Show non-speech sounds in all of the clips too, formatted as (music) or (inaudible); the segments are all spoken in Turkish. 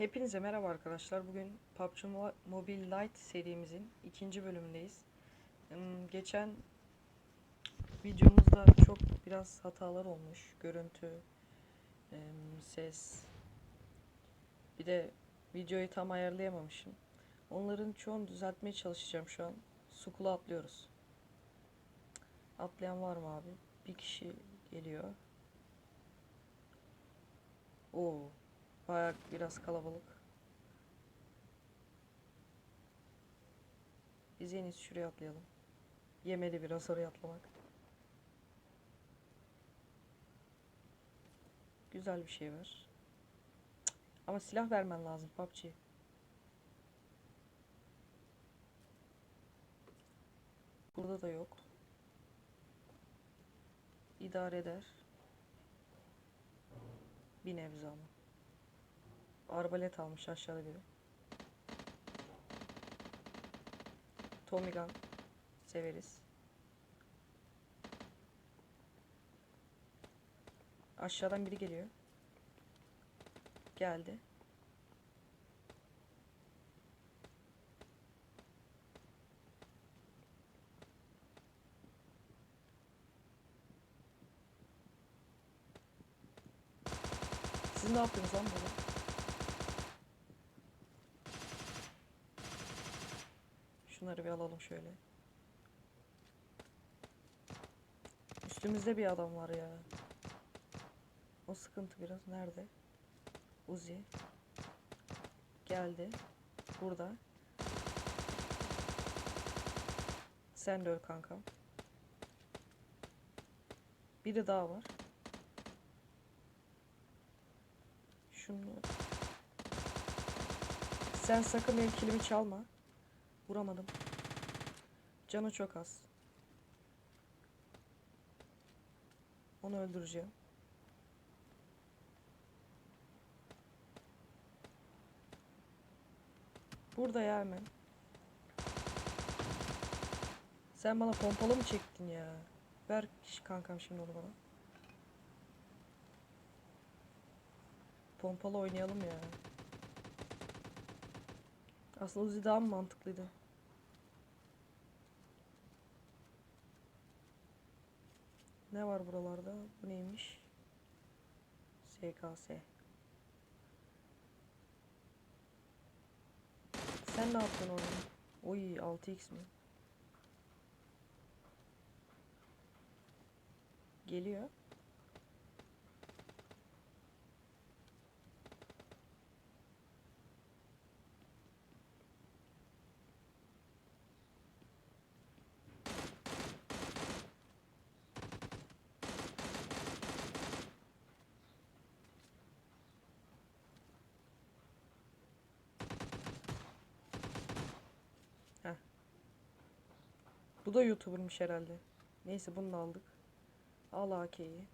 Hepinize merhaba arkadaşlar. Bugün PUBG Mo- Mobile Lite serimizin ikinci bölümündeyiz. Hmm, Geçen videomuzda çok biraz hatalar olmuş. Görüntü, ses. Bir de videoyu tam ayarlayamamışım. Onların çoğunu düzeltmeye çalışacağım şu an. Sukula atlıyoruz. Atlayan var mı abi? Bir kişi geliyor. Oo, bayağı biraz kalabalık. Biz en iyisi şuraya atlayalım. Yemedi biraz oraya atlamak. Güzel bir şey. Cık. Ama silah vermen lazım PUBG. Burada da yok. İdare eder. Bir nebze ama. Arbalet almış aşağıda biri. Tommy gun. Severiz. Aşağıdan biri geliyor. Geldi. Siz ne yapıyorsunuz lan burada? Şunları bir alalım şöyle. Üstümüzde bir adam var ya. O sıkıntı biraz. Nerede? Uzi. Geldi. Burada. Sen de öl kankam. Biri daha var. Şunu... Sen sakın benim kilimi çalma. Vuramadım. Canı çok az. Onu öldüreceğim. Burada ya hemen. Sen bana pompalı mı çektin ya? Ver kankam şimdi onu bana. Pompalı oynayalım ya. Aslında Uzi daha mı mantıklıydı? Ne var buralarda? Bu neymiş? SKS. Sen ne yaptın orada? Oy 6x mi? Geliyor. Bu da YouTuber'mış herhalde. Neyse bunu da aldık. Al AK'yi.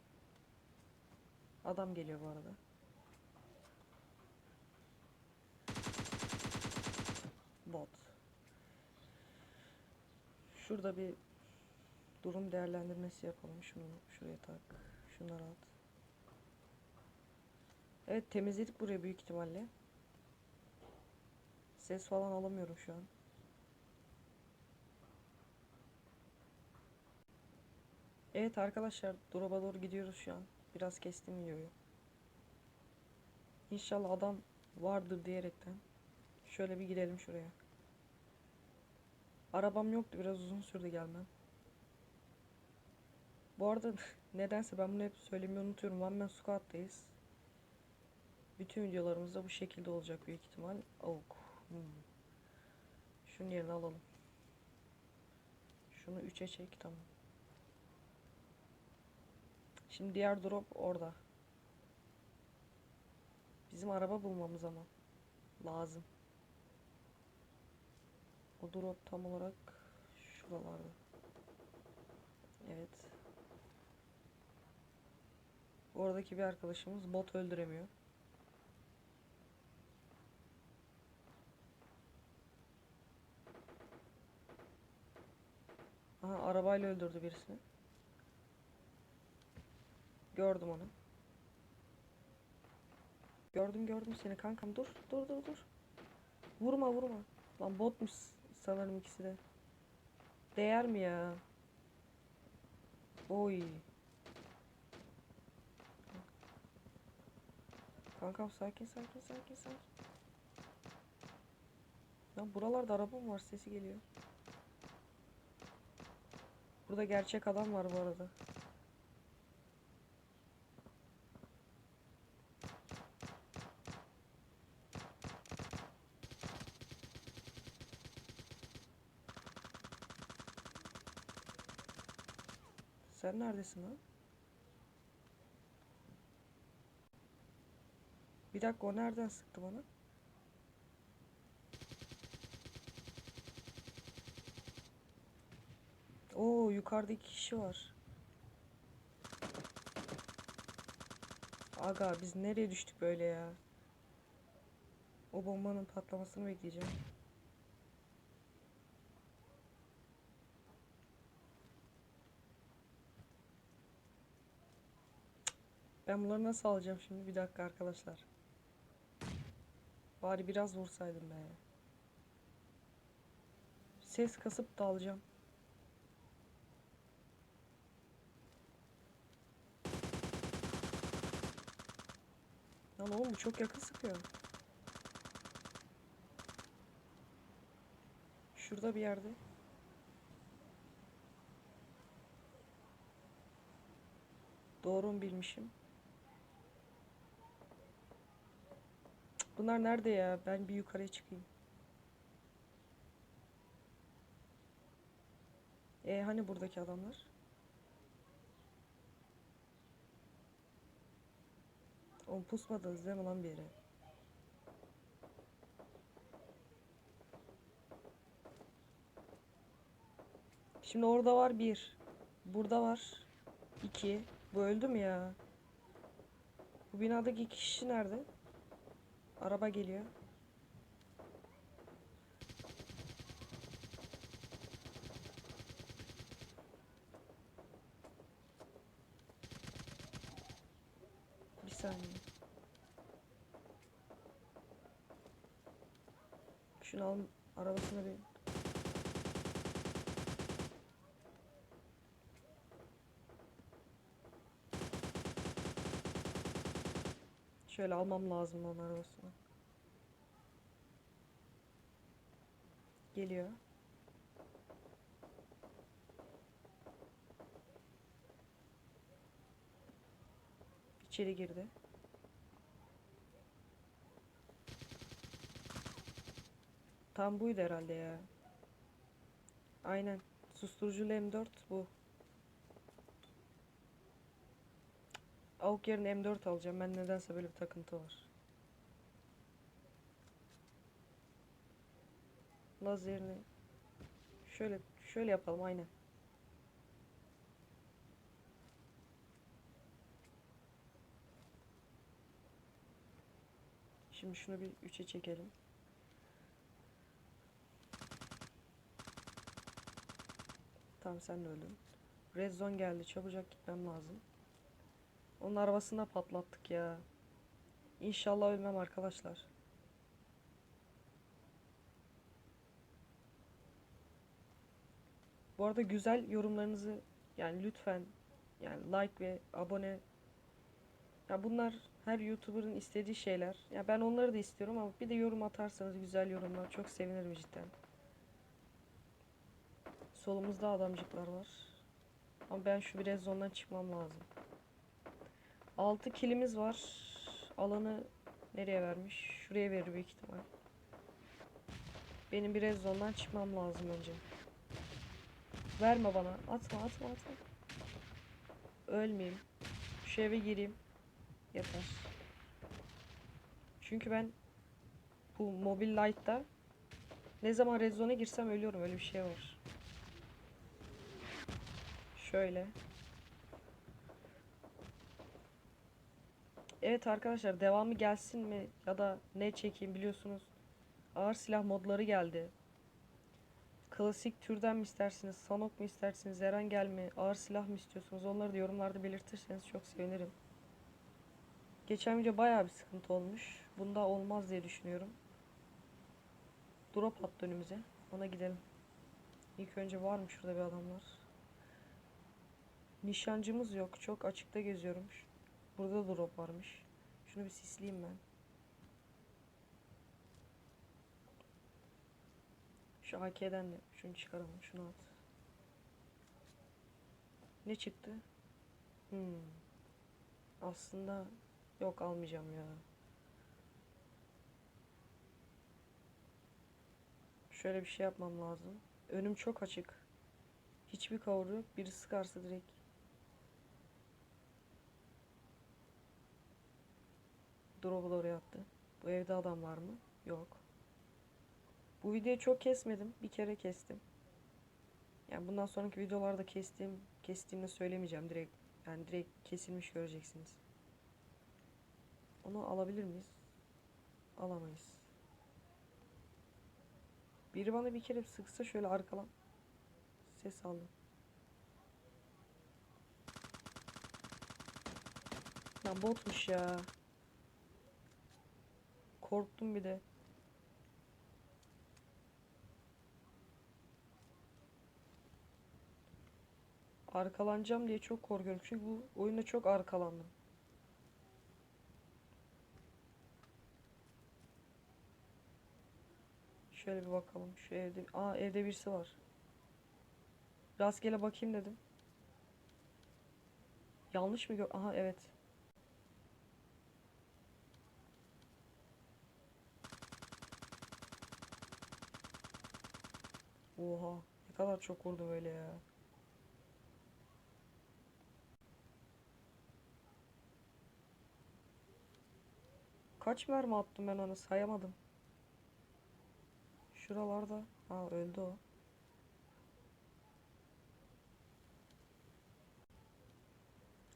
Adam geliyor bu arada. Bot. Şurada bir durum değerlendirmesi yapalım. Şunu şuraya tak. Şunları at. Evet temizledik burayı büyük ihtimalle. Ses falan alamıyorum şu an. Evet arkadaşlar drop'a doğru gidiyoruz şu an. Biraz kestim videoyu. İnşallah adam vardır diyerekten. Şöyle bir gidelim şuraya. Arabam yoktu biraz uzun sürdü gelmem. Bu arada (laughs) nedense ben bunu hep söylemeyi unutuyorum. One Man Squad'dayız. Bütün videolarımız da bu şekilde olacak büyük ihtimal. Oh. Hmm. Şunun yerini alalım. Şunu 3'e çek tamam. Şimdi diğer drop orada. Bizim araba bulmamız ama lazım. O drop tam olarak şuralarda. Evet. Oradaki bir arkadaşımız bot öldüremiyor. Aha arabayla öldürdü birisini. Gördüm onu. Gördüm gördüm seni kankam. Dur dur dur dur. Vurma vurma. Lan botmuş sanırım ikisi de. Değer mi ya? Oy. Kankam sakin sakin sakin sakin. Lan buralarda araba mı var? Sesi geliyor. Burada gerçek adam var bu arada. Sen neredesin lan? Bir dakika o nereden sıktı bana? Oo yukarıda iki kişi var. Aga biz nereye düştük böyle ya? O bombanın patlamasını bekleyeceğim. Ben bunları nasıl alacağım şimdi? Bir dakika arkadaşlar. Bari biraz vursaydım be. Ses kasıp da alacağım. Lan oğlum bu çok yakın sıkıyor. Şurada bir yerde. Doğru mu bilmişim? Bunlar nerede ya? Ben bir yukarıya çıkayım. E hani buradaki adamlar? Oğlum pusmadınız değil mi lan bir yere? Şimdi orada var bir. Burada var iki. Bu öldü mü ya? Bu binadaki kişi nerede? Araba geliyor. Bir saniye. Şunu al arabasına bir Şöyle almam lazım onun arabasını. Geliyor. İçeri girdi. Tam buydu herhalde ya. Aynen. Susturuculu M4 bu. AUK yerine M4 alacağım. Ben nedense böyle bir takıntı var. Lazerini şöyle şöyle yapalım aynen. Şimdi şunu bir 3'e çekelim. Tamam sen de öldün. Red zone geldi. Çabucak gitmem lazım. Onun arabasını da patlattık ya. İnşallah ölmem arkadaşlar. Bu arada güzel yorumlarınızı yani lütfen yani like ve abone ya bunlar her YouTuber'ın istediği şeyler. Ya ben onları da istiyorum ama bir de yorum atarsanız güzel yorumlar çok sevinirim cidden. Solumuzda adamcıklar var. Ama ben şu biraz zondan çıkmam lazım. 6 kilimiz var. Alanı nereye vermiş? Şuraya verir büyük ihtimal. Benim bir red zone'dan çıkmam lazım önce. Verme bana. Atma atma atma. Ölmeyeyim. Şu eve gireyim. Yeter. Çünkü ben bu mobil light'ta ne zaman red girsem ölüyorum. Öyle bir şey var. Şöyle. Evet arkadaşlar devamı gelsin mi ya da ne çekeyim biliyorsunuz. Ağır silah modları geldi. Klasik türden mi istersiniz, sanok mu istersiniz, Erangel mi, ağır silah mı istiyorsunuz onları da yorumlarda belirtirseniz çok sevinirim. Geçen video bayağı bir sıkıntı olmuş. Bunda olmaz diye düşünüyorum. Drop attı önümüze. Ona gidelim. İlk önce var mı şurada bir adamlar? Nişancımız yok. Çok açıkta geziyorum. Burada da drop varmış. Şunu bir sisleyeyim ben. Şu AK'den de şunu çıkaralım. Şunu at. Ne çıktı? Hmm. Aslında yok almayacağım ya. Şöyle bir şey yapmam lazım. Önüm çok açık. Hiçbir cover yok. Biri sıkarsa direkt. Drop'u oraya attı. Bu evde adam var mı? Yok. Bu videoyu çok kesmedim. Bir kere kestim. Yani bundan sonraki videolarda kestiğim, kestiğimde söylemeyeceğim. Direkt yani direkt kesilmiş göreceksiniz. Onu alabilir miyiz? Alamayız. Biri bana bir kere sıksa şöyle arkalan. Ses aldım. Lan botmuş ya. Korktum bir de. Arkalanacağım diye çok korkuyorum. Çünkü bu oyunda çok arkalandım. Şöyle bir bakalım. Şu evde... Aa evde birisi var. Rastgele bakayım dedim. Yanlış mı gör... Aha evet. Oha. Ne kadar çok vurdu böyle ya. Kaç mermi attım ben ona sayamadım. Şuralarda. Ha öldü o.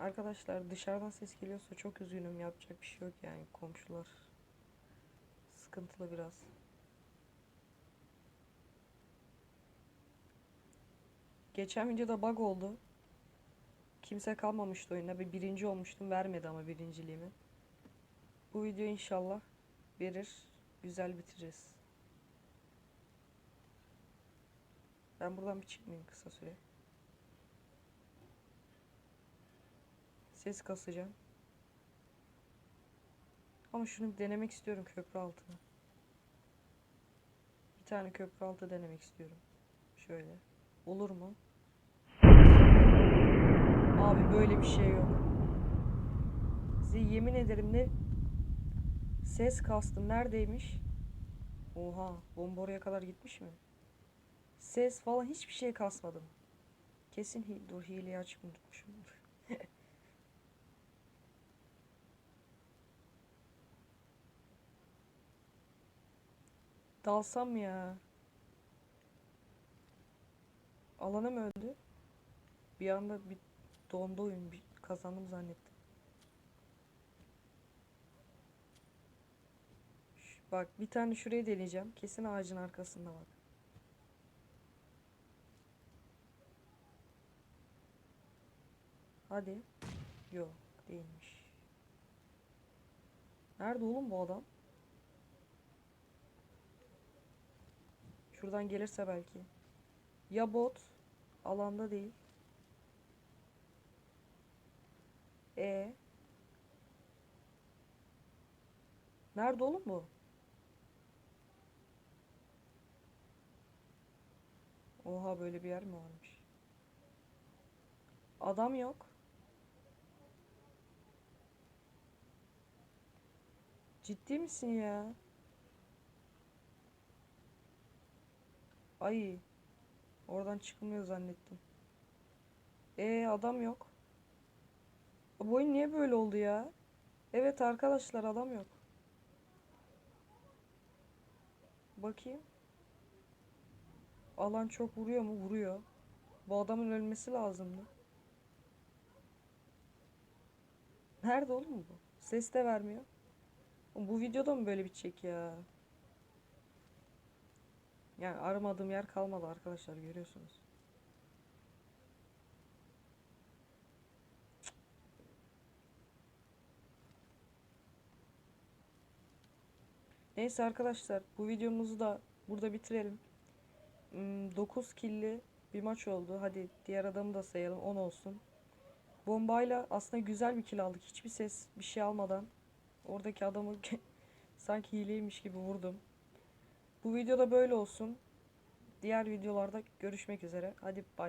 Arkadaşlar dışarıdan ses geliyorsa çok üzgünüm. Yapacak bir şey yok yani komşular. Sıkıntılı biraz. Geçen videoda bug oldu. Kimse kalmamıştı oyunda. Bir birinci olmuştum. Vermedi ama birinciliğimi. Bu video inşallah verir. Güzel bitiririz. Ben buradan bir çıkmayayım kısa süre. Ses kasacağım. Ama şunu denemek istiyorum köprü altını. Bir tane köprü altı denemek istiyorum. Şöyle. Olur mu? Abi böyle bir şey yok. Size yemin ederim ne ses kastım neredeymiş? Oha, bomba oraya kadar gitmiş mi? Ses falan hiçbir şey kasmadım. Kesin hi dur hileyi açık unutmuşumdur. (laughs) Dalsam ya? Alana mı öldü? Bir anda bir dondu oyun. Bir kazandım zannettim. Bak bir tane şuraya deneyeceğim. Kesin ağacın arkasında bak. Hadi. Yok değilmiş. Nerede oğlum bu adam? Şuradan gelirse belki. Ya bot alanda değil. E Nerede oğlum bu? Oha böyle bir yer mi varmış? Adam yok. Ciddi misin ya? Ay. Oradan çıkılmıyor zannettim. E adam yok. Bu oyun niye böyle oldu ya? Evet arkadaşlar adam yok. Bakayım. Alan çok vuruyor mu? Vuruyor. Bu adamın ölmesi lazımdı. Nerede oğlum bu? Ses de vermiyor. Bu videoda mı böyle bitecek ya? Yani aramadığım yer kalmadı arkadaşlar görüyorsunuz. Neyse arkadaşlar bu videomuzu da burada bitirelim. 9 killi bir maç oldu. Hadi diğer adamı da sayalım 10 olsun. Bombayla aslında güzel bir kill aldık. Hiçbir ses bir şey almadan. Oradaki adamı (laughs) sanki hileymiş gibi vurdum. Bu videoda böyle olsun. Diğer videolarda görüşmek üzere. Hadi bay.